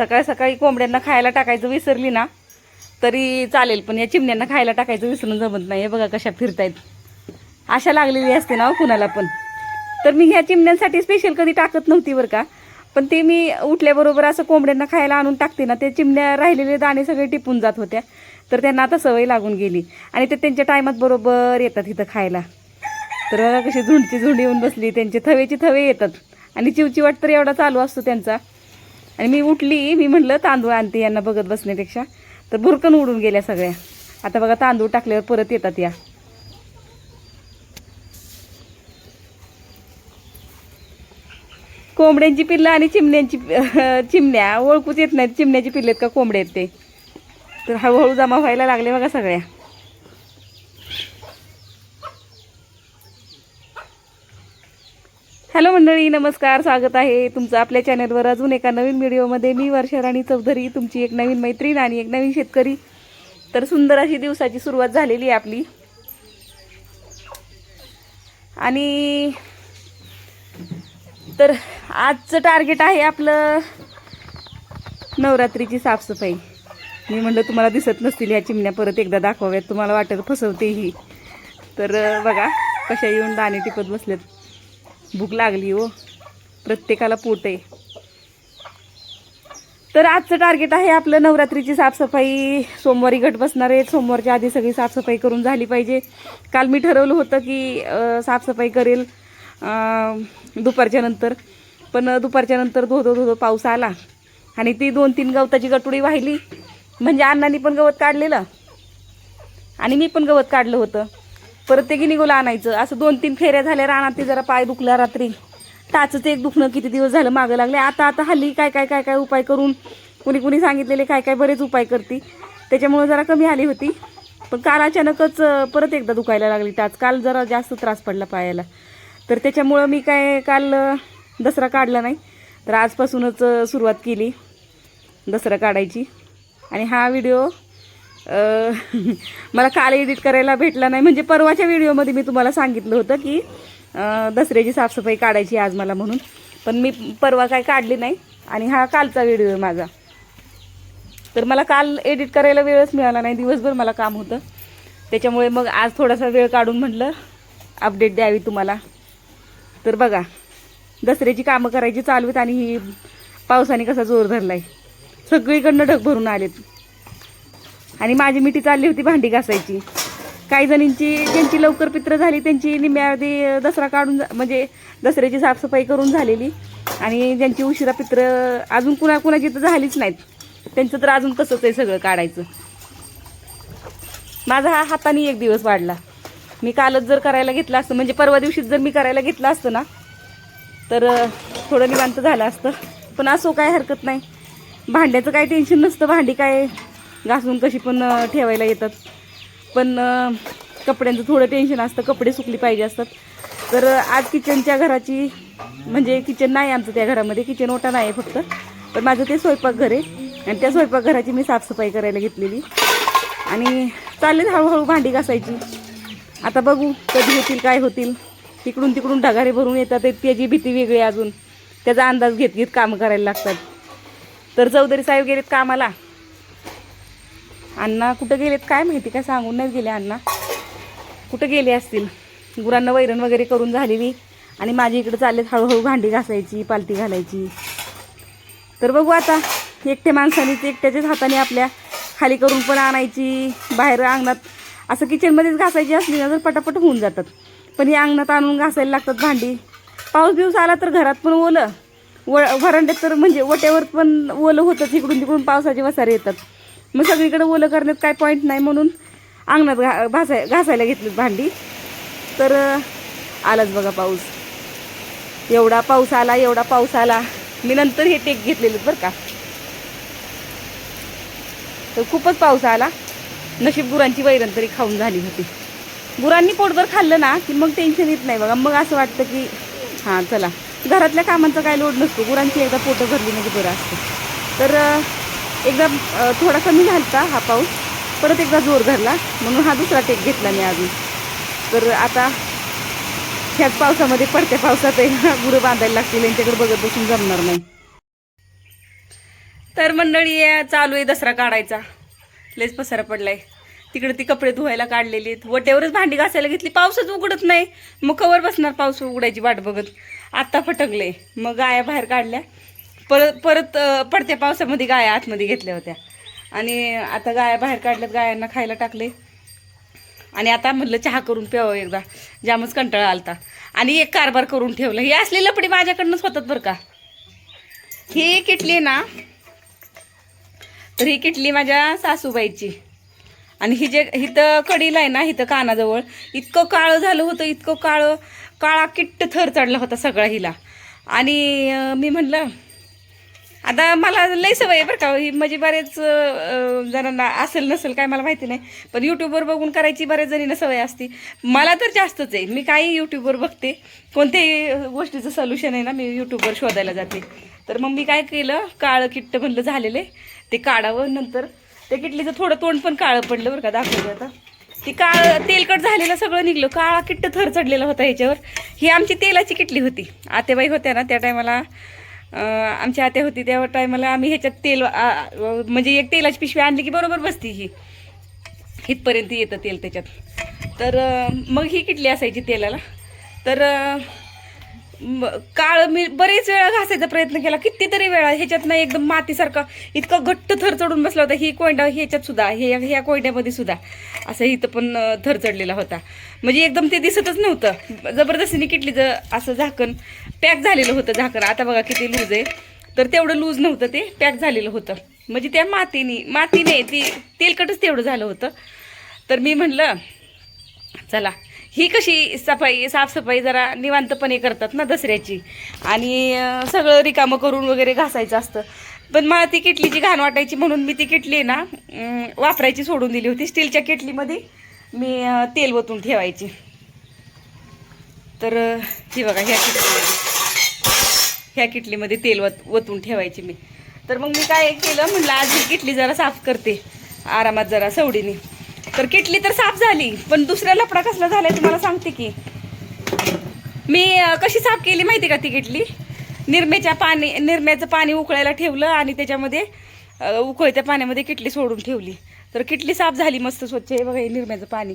सकाळी सकाळी कोंबड्यांना खायला टाकायचं विसरली ना तरी चालेल पण या चिमण्यांना खायला टाकायचं विसरून जमत नाही. हे बघा कशा फिरतायत. आशा लागलेली असते ना हो कुणाला पण. तर मी ह्या चिमण्यांसाठी स्पेशल कधी टाकत नव्हती बरं का पण ते मी उठल्याबरोबर असं कोंबड्यांना खायला आणून टाकते ना ते चिमण्या राहिलेले दाणे सगळे टिपून जात होत्या. तर त्यांना आता सवय लागून गेली. आणि ते त्यांच्या टायमात बरोबर येतात इथं खायला. तर बघा कशी झुंडची झुंड येऊन बसली त्यांचे थवेची थवे येतात. आणि चिवचिवाट तर एवढा चालू असतो त्यांचा. आणि मी उठली मी म्हटलं तांदूळ आणते यांना बघत बसण्यापेक्षा. तर भुरकन उडून गेल्या सगळ्या. आता बघा तांदूळ टाकल्यावर परत येतात या. कोंबड्यांची पिल्लं आणि चिमण्यांची चिमण्या. ओळखूच येत नाहीत चिमण्याची पिल्लेत का कोंबडे आहेत ते. तर हळूहळू जमा व्हायला लागले बघा सगळ्या. हॅलो मंडळी नमस्कार स्वागत आहे तुमचं आपल्या चॅनलवर. अजून एका नवीन व्हिडिओमध्ये मी वर्षाराणी चौधरी तुमची एक नवीन मैत्रीण आणि एक नवीन शेतकरी. तर सुंदर अशी दिवसाची सुरुवात झालेली आहे आपली. आणि तर आजचं टार्गेट आहे आपलं नवरात्रीची साफसफाई. मी म्हणलं तुम्हाला दिसत नसतील ह्या चिमण्या परत एकदा दाखवाव्यात. तुम्हाला वाटत फसवतेही. तर बघा कशा येऊन दाणे टिपत बसलेत. भूक लागली हो. प्रत्येकाला पोट आहे. तर आजचं टार्गेट आहे आपलं नवरात्रीची साफसफाई. सोमवारी गट बसणार आहेत. सोमवारच्या आधी सगळी साफसफाई करून झाली पाहिजे. काल मी ठरवलं होतं की साफसफाई करेल दुपारच्या नंतर. पण दुपारच्या नंतर धोधो धोधो पाऊस आला. आणि ती दोन तीन गवताची गटुडी वाहिली. म्हणजे अण्णांनी पण गवत काढलेलं. आणि मी पण गवत काढलं होतं. परत ते गिनीगोला आणायचं. असं दोन तीन फेऱ्या झाल्या रानात ते जरा पाय दुखला रात्री. टाचचं एक दुखणं किती दिवस झालं मागं लागले. आता आता हल्ली काय काय काय काय उपाय करून कुणी कुणी सांगितलेले काय काय बरेच उपाय करते. त्याच्यामुळे जरा कमी आली होती. पण काल अचानकच परत एकदा दुखायला लागली टाच. काल जरा जास्त त्रास पडला पायाला. तर त्याच्यामुळं मी काय काल दसरा काढला नाही. तर आजपासूनच सुरुवात केली दसरा काढायची. आणि हा व्हिडिओ मला काल एडिट करायला भेटला नाही. म्हणजे परवाच्या व्हिडिओमध्ये मी तुम्हाला सांगितलं होतं की दसऱ्याची साफसफाई काढायची आज मला म्हणून. पण मी परवा काय काढली नाही आणि हा कालचा व्हिडिओ आहे माझा. तर मला काल एडिट करायला वेळच मिळाला नाही. दिवसभर मला काम होतं. त्याच्यामुळे मग आज थोडासा वेळ काढून म्हटलं अपडेट द्यावी तुम्हाला. तर बघा दसऱ्याची कामं करायची चालू आहेत आणि ही पावसाने कसा जोर धरला आहे सगळीकडनं ढग भरून आलेत. आणि माझी मिठी चालली होती भांडी घासायची. काही जणींची ज्यांची लवकर पित्र झाली त्यांची निम्म्याआधी दसरा काढून म्हणजे दसऱ्याची साफसफाई करून झालेली. आणि ज्यांची उशिरा पित्र अजून कुणा कुणाची तर झालीच नाहीत. त्यांचं तर अजून तसंच आहे सगळं काढायचं. माझा हा हाताने एक दिवस वाढला. मी कालच जर करायला घेतलं असतं म्हणजे परवा दिवशीच जर मी करायला घेतलं असतं ना तर थोडं निवांत झालं असतं. पण असो काय हरकत नाही. भांड्याचं काही टेन्शन नसतं भांडी काय घासून कशी पण ठेवायला येतात. पण कपड्यांचं थोडं टेन्शन असतं कपडे सुकली पाहिजे असतात. तर आज किचनच्या घराची म्हणजे किचन नाही आमचं त्या घरामध्ये किचन ओटा नाही आहे फक्त. पण माझं ते स्वयंपाकघर आहे. आणि त्या स्वयंपाकघराची मी साफसफाई करायला घेतलेली. आणि चाललेत हळूहळू भांडी घासायची. आता बघू कधी होतील काय होतील. तिकडून तिकडून ढगारे भरून येतात त्याची भीती वेगळी आहे अजून. त्याचा अंदाज घेत घेत कामं करायला लागतात. तर चौधरी साहेब गेलेत कामाला. अण्णा कुठं गेलेत काय माहिती? काय सांगून नाही गेले अण्णा. कुठं गेले असतील? गुरांना वैरण वगैरे करून झालेली. आणि माझ्या इकडे चाललेत हळूहळू भांडी घासायची पालती घालायची. तर बघू आता एकट्या माणसाने ते एकट्याच्याच हाताने आपल्या खाली करून पण आणायची बाहेर अंगणात. असं किचनमध्येच घासायची असली ना तर पटापट होऊन जातात. पण हे अंगणात आणून घासायला लागतात भांडी. पाऊस बिऊस आला तर घरात पण ओलं. व वरांड्यात तर म्हणजे वट्यावर पण ओलं होतंच. इकडून तिकडून पावसाचे वसारे येतात. मग सगळीकडे ओलं करण्यात काय पॉईंट नाही म्हणून अंगणात घा घासाय घासायला घेतलीत भांडी. तर आलाच बघा पाऊस. एवढा पाऊस आला एवढा पाऊस आला. मी नंतर हे टेक घेतलेलं बरं का. तर खूपच पाऊस आला. नशीब गुरांची वैरण तरी खाऊन झाली होती. गुरांनी पोटभर खाल्लं ना की मग टेन्शन येत नाही बघा. मग असं वाटतं की हां चला. घरातल्या कामांचा काय लोड नसतो. गुरांची एकदा पोटं भरली म्हणजे बरं असतं. तर एकदा थोडा कमी झालता हा पाऊस. परत एकदा जोर धरला. म्हणून हा दुसरा टेक घेतला मी अजून तर आता ह्याच पावसामध्ये पडत्या पावसात आहे गुरं बांधायला लागतील. यांच्याकडे बघत बसून जमणार नाही. तर मंडळी चालू आहे दसरा काढायचा. लेच पसारा पडलाय. तिकडे ती कपडे धुवायला काढलेली आहेत. वट्यावरच भांडी घासायला घेतली. पावसच उघडत नाही. मग कवर बसणार पाऊस उघडायची वाट बघत. आत्ता फटकले मग गाया बाहेर काढल्या. परत परत पडत्या पावसामध्ये गाया आतमध्ये घेतल्या होत्या. आणि आता गाया बाहेर काढल्यात गायांना खायला टाकले. आणि आता म्हटलं चहा करून प्यावं एकदा. जामच कंटाळा आलता. आणि एक कारभार करून ठेवलं. ही असली लपडी माझ्याकडनंच होतात बरं का. ही किटली आहे ना तर ही किटली माझ्या सासूबाईची. आणि ही जे हिथं कडीला आहे ना हिथं कानाजवळ. इतकं काळं झालं होतं इतकं काळं काळा किट्ट थर चढला होता सगळा हिला. आणि मी म्हणलं आता मला लई सवय आहे बरं का ही म्हणजे बरेच जणांना असेल नसेल काय मला माहिती नाही पण यूट्यूबवर बघून करायची बऱ्याच जणींना सवय असते. मला तर जास्तच आहे मी काही यूट्यूबवर बघते. कोणत्याही गोष्टीचं सोल्युशन आहे ना मी यूट्यूबवर शोधायला जाते. तर मग मी काय केलं काळं किट्ट म्हणलं झालेलं आहे ते काढावं नंतर. त्या किटलीचं थोडं तोंड पण काळं पडलं बरं का दाखवलं आता. ती काळ तेलकट झालेलं सगळं निघलं काळा किट्ट थर चढलेला होता ह्याच्यावर. ही आमची तेलाची किटली होती. आतेबाई होत्या ना त्या टायमाला आमच्या आत्या होती त्या टायमाला आम्ही ह्याच्यात तेल म्हणजे एक तेलाची पिशवी आणली की बरोबर बसती ही. इथपर्यंत येतं तेल त्याच्यात. तर मग ही किटली असायची तेलाला. तर काळ मी बरेच वेळा घासायचा प्रयत्न केला. कितीतरी वेळा ह्याच्यात ना एकदम मातीसारखा इतका घट्ट थर चढून बसला होता. ही कोंडा ह्याच्यात सुद्धा हे ह्या कोंड्यामध्ये सुद्धा. असं इथं पण थर चढलेला होता. म्हणजे एकदम ते दिसतच नव्हतं. जबरदस्तीने किटली ज असं झाकण पॅक झालेलं होतं झाकण. आता बघा किती लूज आहे. तर तेवढं लूज नव्हतं ते पॅक झालेलं होतं. म्हणजे त्या मातीने मातीने ती तेलकटच तेवढं झालं होतं. तर मी म्हणलं चला ही कशी सफाई साफसफाई जरा निवांतपणे करतात ना दसऱ्याची. आणि सगळं रिकामं करून वगैरे घासायचं असतं. पण मला ती किटलीची घाण वाटायची म्हणून मी ती किटली आहे ना वापरायची सोडून दिली होती. स्टीलच्या किटलीमध्ये मी तेल ओतून ठेवायची. तर ही बघा ह्या किटलीमध्ये. ह्या किटलीमध्ये तेल वत ओतून ठेवायची मी. तर मग मी काय केलं म्हणलं आज ही किटली जरा साफ करते. आरामात जरा सवडीने. तर किटली तर साफ झाली पण दुसऱ्या लपडा कसला झालाय तुम्हाला सांगते की. मी कशी साफ केली माहिती का ती किटली? निरमेच्या पाणी निरम्याचं पाणी उकळायला ठेवलं आणि त्याच्यामध्ये उकळत्या पाण्यामध्ये किटली सोडून ठेवली. तर किटली साफ झाली मस्त स्वच्छ हे बघा हे निरम्याचं पाणी.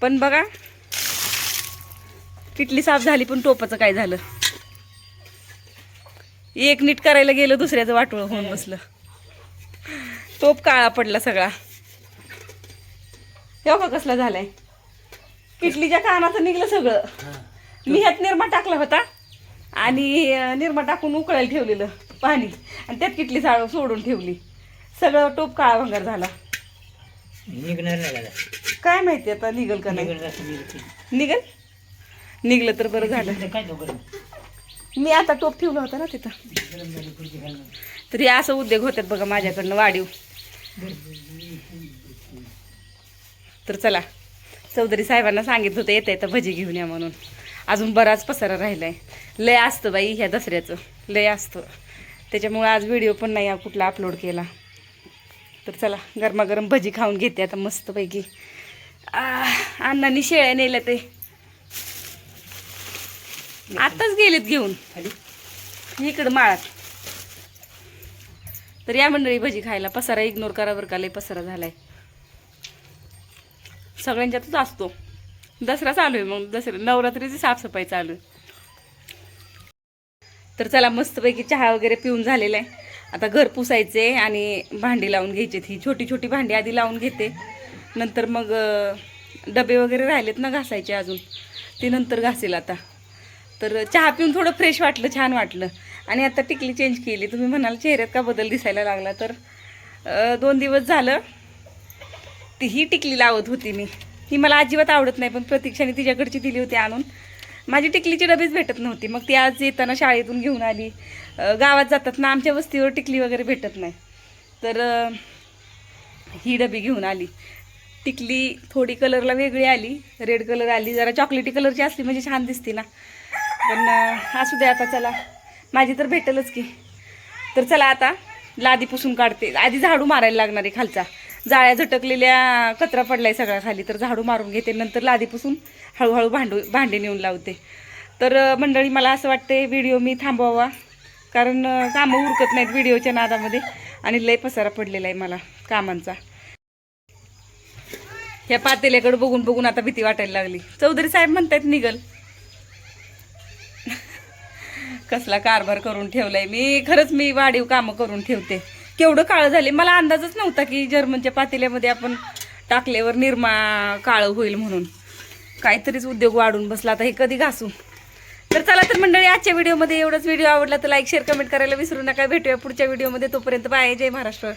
पण बघा किटली साफ झाली पण टोपाचं काय झालं? एक नीट करायला गेलं दुसऱ्याचं वाटोळ होऊन बसलं. तोप काळा पडला सगळा. हे बघा कसला झालाय. किटलीच्या कानाचं निघलं सगळं. मी ह्यात निरमा टाकला होता आणि निरमा टाकून उकळायला ठेवलेलं पाणी. आणि त्यात किटली साळ सोडून ठेवली. सगळं टोप काळा भंगार झाला. निघणार नाही काय माहिती आता निघल का नाही. निघल? निघलं तर बरं झालं. मी आता टोप ठेवला होता ना तिथं. तर हे असं उद्योग होतात बघा माझ्याकडनं वाढीव. तर चला चौधरी साहेबांना सांगितलं होतं येतं येतं भजी घेऊन या म्हणून. अजून बराच पसारा राहिलाय. लय असतं बाई ह्या दसऱ्याचं. लय असतं. त्याच्यामुळे आज व्हिडिओ पण नाही कुठला अपलोड केला. तर चला गरमागरम भजी खाऊन घेते आता मस्तपैकी. आह, अण्णांनी शेळ्या नेल्या ते आताच गेलेत घेऊन. इकडं माळात. तर या मंडळी भजी खायला पसारा इग्नोर करा बरं का लय पसारा झालाय. सगळ्यांच्यातच असतो. दसरा चालू आहे मग दसरा नवरात्रीची साफसफाई चालू आहे. तर चला मस्तपैकी चहा वगैरे पिऊन झालेला आहे. आता घर पुसायचे आणि भांडी लावून घ्यायची ही छोटी छोटी भांडी आधी लावून घेते. नंतर मग डबे वगैरे राहिलेत ना घासायचे अजून. ते नंतर घासेल आता. तर चहा पिऊन थोडं फ्रेश वाटलं छान वाटलं. आणि आता टिकली चेंज केली. तुम्ही म्हणाल चेहऱ्यात का बदल दिसायला लागला? तर दोन दिवस झालं. ती ही टिकली लावत होती मी. ही मला अजिबात आवडत नाही पण प्रतीक्षाने तिच्याकडची दिली होती आणून. माझी टिकलीची डबीच भेटत नव्हती. मग ती आज येताना शाळेतून घेऊन आली. गावात जातात ना आमच्या वस्तीवर टिकली वगैरे भेटत नाही. तर ही डबी घेऊन आली. टिकली थोडी कलरला वेगळी आली. रेड कलर आली. जरा चॉकलेटी कलरची असली म्हणजे छान दिसते ना. पण असू दे आता चला. माझी तर भेटेलच की. तर चला आता लादी पुसून काढते. आधी झाडू मारायला लागणार आहे खालचा. जाळ्या झटकलेल्या कचरा पडलाय सगळा खाली तर झाडू मारून घेते. नंतर लादीपासून हळूहळू भांडू भांडे नेऊन लावते. तर मंडळी मला असं वाटते व्हिडिओ मी थांबवावा. कारण कामं उरकत नाहीत व्हिडिओच्या नादामध्ये आणि लय पसारा पडलेला आहे मला कामांचा. ह्या पातेल्याकडे बघून बघून आता भीती वाटायला लागली. चौधरी साहेब म्हणतायत निघल. कसला कारभार करून ठेवलाय मी. खरंच मी वाढीव कामं करून ठेवते. केवढं काळं झाले मला अंदाजच नव्हता की जर्मनच्या पातेल्यामध्ये आपण टाकल्यावर निरमा काळं होईल म्हणून. काहीतरीच उद्योग वाढून बसला. आता हे कधी घासू? तर चला तर मंडळी आजच्या व्हिडिओमध्ये एवढंच. व्हिडिओ आवडला तर लाईक शेअर कमेंट करायला विसरू नका. भेटूया पुढच्या व्हिडिओमध्ये. तोपर्यंत बाय. जय महाराष्ट्र.